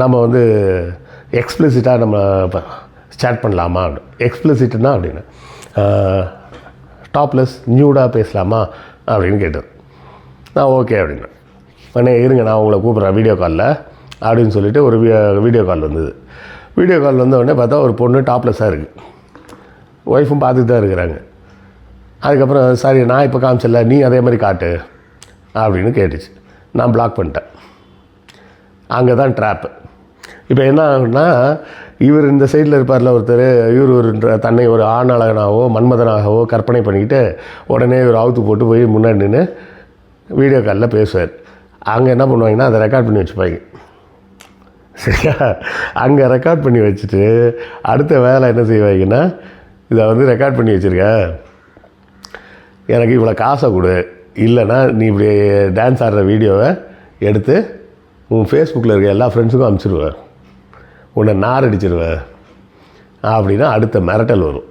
நம்ம வந்து எக்ஸ்பிளிசிட்டாக நம்ம ஸ்டார்ட் பண்ணலாமா? எக்ஸ்பிளிசிட்னா அப்படின்னு. டாப்லெஸ் நியூடாக பேசலாமா? அப்படின்னு கேட்டது. நான் ஓகே அப்படின்னு. உடனே இருங்க நான் உங்களை கூப்பிட்றேன் வீடியோ காலில் அப்படின்னு சொல்லிட்டு ஒரு வீடியோ கால் வந்தது. வீடியோ கால் வந்த உடனே பார்த்தா ஒரு பொண்ணு டாப்லெஸ்ஸாக இருக்குது ஒய்ஃபும் பார்த்துட்டு தான் இருக்கிறாங்க. அதுக்கப்புறம் சரி நான் இப்போ காமிச்சல நீ அதே மாதிரி காட்டு அப்படின்னு கேட்டுச்சு. நான் பிளாக் பண்ணிட்டேன். அங்கே தான் ட்ராப்பு இப்போ என்ன ஆகுன்னா இவர் இந்த சைடில் இருப்பார்ல ஒருத்தர் இவர் ஒரு தன்னை ஒரு ஆணழகனாகவோ மன்மதனாகவோ கற்பனை பண்ணிக்கிட்டு உடனே இவர் அவுத்து போட்டு போய் முன்னாடி நின்று வீடியோ காலில் பேசுவார். அங்கே என்ன பண்ணுவாங்கன்னா அதை ரெக்கார்ட் பண்ணி வச்சுப்பாங்க. சரியா? அங்கே ரெக்கார்ட் பண்ணி வச்சுட்டு அடுத்த வேலை என்ன செய்வாங்கன்னா இதை வந்து ரெக்கார்ட் பண்ணி வச்சுருக்கேன் எனக்கு இவ்வளோ காசை கொடு. இல்லைன்னா நீ இப்படி டான்ஸ் ஆடுற வீடியோவை எடுத்து உன் ஃபேஸ்புக்கில் இருக்க எல்லா ஃப்ரெண்ட்ஸுக்கும் அனுப்பிச்சிடுவேன் உன்னை நார் அடிச்சிருவேன். அப்படின்னா அடுத்த மிரட்டல் வரும்.